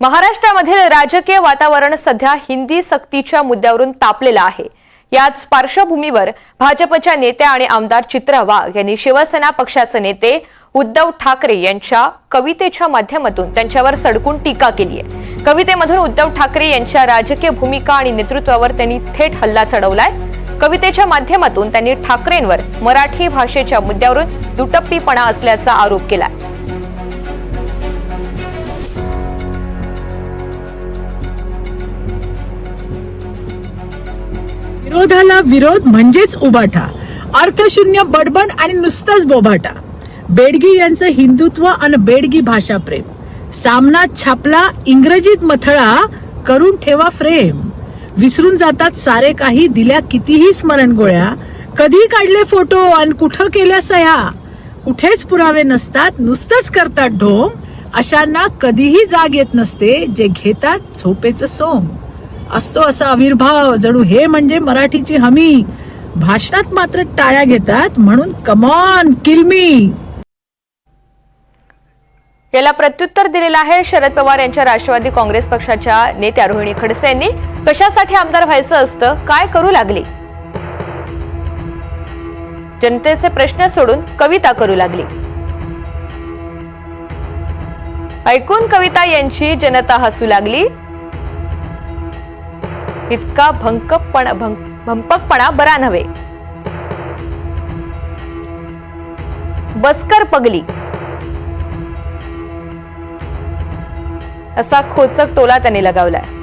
महाराष्ट्रामधील राजकीय वातावरण सध्या हिंदी सक्तीच्या मुद्द्यावरून तापलेलं आहे. याच पार्श्वभूमीवर भाजपच्या नेत्या आणि आमदार चित्रा वाघ यांनी शिवसेना पक्षाचे नेते उद्धव ठाकरे यांच्या कवितेच्या माध्यमातून त्यांच्यावर सडकून टीका केली आहे. कवितेमधून उद्धव ठाकरे यांच्या राजकीय भूमिका आणि नेतृत्वावर त्यांनी थेट हल्ला चढवलाय. कवितेच्या माध्यमातून त्यांनी ठाकरेंवर मराठी भाषेच्या मुद्द्यावरून दुटप्पीपणा असल्याचा आरोप केलाय. विरोधाला विरोध म्हणजेच उभाटा अर्थशून्य बडबड आणि नुसतंच बोभाटा बेडगी यांचं हिंदुत्व आणि बेडगी भाषा प्रेम. सामना छापला इंग्रजीत मथळा करून ठेवा फ्रेम. विसरून जातात सारे काही दिल्या कितीही स्मरण गोळ्या. कधी काढले फोटो आणि कुठं केल्या सह्या? कुठेच पुरावे नसतात नुसतंच करतात ढोंग. अशांना कधीही जाग येत नसते जे घेतात झोपेचं सोंग. असतो असा आविर्भाव. जणू हे म्हणजे मराठीची हमी. भाषणात मात्र टाळ्या घेतात. म्हणून कमॉन किलमी याला प्रत्युत्तर दिलेलं आहे शरद पवार यांच्या राष्ट्रवादी काँग्रेस पक्षाच्या नेत्या रोहिणी खडसे यांनी. कशासाठी आमदार व्हायचं असतं? काय करू लागली? जनतेचे प्रश्न सोडून कविता करू लागली. ऐकून कविता यांची जनता हसू लागली. इतका भंकपणा भंक- भंपकपणा बरा नव्हे. बसकर पगली. असा खोचक टोला त्याने लगावलाय.